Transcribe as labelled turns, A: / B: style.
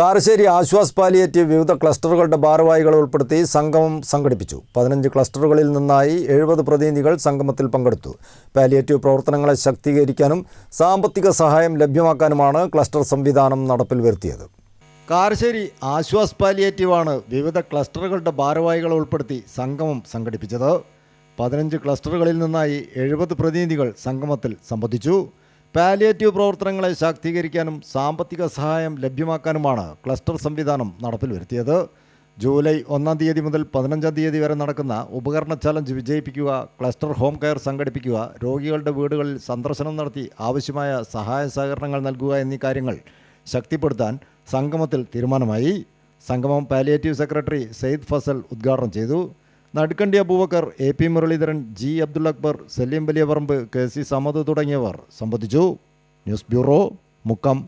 A: Karassery Aswas palliative വിവിധ ക്ലസ്റ്ററുകളുടെ ഭാരവാഹികളെ ഉൾപ്പെടുത്തി സംഗമം സംഘടിപ്പിച്ചു. പതിനഞ്ച് ക്ലസ്റ്ററുകളിൽ നിന്നായി എഴുപത് പ്രതിനിധികൾ സംഗമത്തിൽ പങ്കെടുത്തു. പാലിയേറ്റീവ് പ്രവർത്തനങ്ങളെ ശക്തീകരിക്കാനും സാമ്പത്തിക സഹായം ലഭ്യമാക്കാനുമാണ് ക്ലസ്റ്റർ സംവിധാനം നടപ്പിൽ വരുത്തിയത്. കാരശ്ശേരി ആശ്വാസ് പാലിയേറ്റീവാണ് വിവിധ ക്ലസ്റ്ററുകളുടെ ഭാരവാഹികളെ ഉൾപ്പെടുത്തി സംഗമം സംഘടിപ്പിച്ചത്. പതിനഞ്ച് ക്ലസ്റ്ററുകളിൽ നിന്നായി എഴുപത് പ്രതിനിധികൾ സംഗമത്തിൽ സംബന്ധിച്ചു. പാലിയേറ്റീവ് പ്രവർത്തനങ്ങളെ ശാക്തീകരിക്കാനും സാമ്പത്തിക സഹായം ലഭ്യമാക്കാനുമാണ് ക്ലസ്റ്റർ സംവിധാനം നടപ്പിൽ വരുത്തിയത് ജൂലൈ ഒന്നാം തീയതി മുതൽ പതിനഞ്ചാം തീയതി വരെ നടക്കുന്ന ഉപകരണ ചലഞ്ച് വിജയിപ്പിക്കുക ക്ലസ്റ്റർ ഹോം കെയർ സംഘടിപ്പിക്കുക രോഗികളുടെ വീടുകളിൽ സന്ദർശനം നടത്തി ആവശ്യമായ സഹായ സഹകരണങ്ങൾ നൽകുക എന്നീ കാര്യങ്ങൾ ശക്തിപ്പെടുത്താൻ സംഗമത്തിൽ തീരുമാനമായി. സംഗമം പാലിയേറ്റീവ് സെക്രട്ടറി സെയ്ദ് ഫസൽ ഉദ്ഘാടനം ചെയ്തു. Nadukkandi Abubakar A P Muraleedharan G Abdul Akbar Saleem Valiyaparamba K C Samad തുടങ്ങിയവർ സംബന്ധിച്ചു. News bureau Mukkam.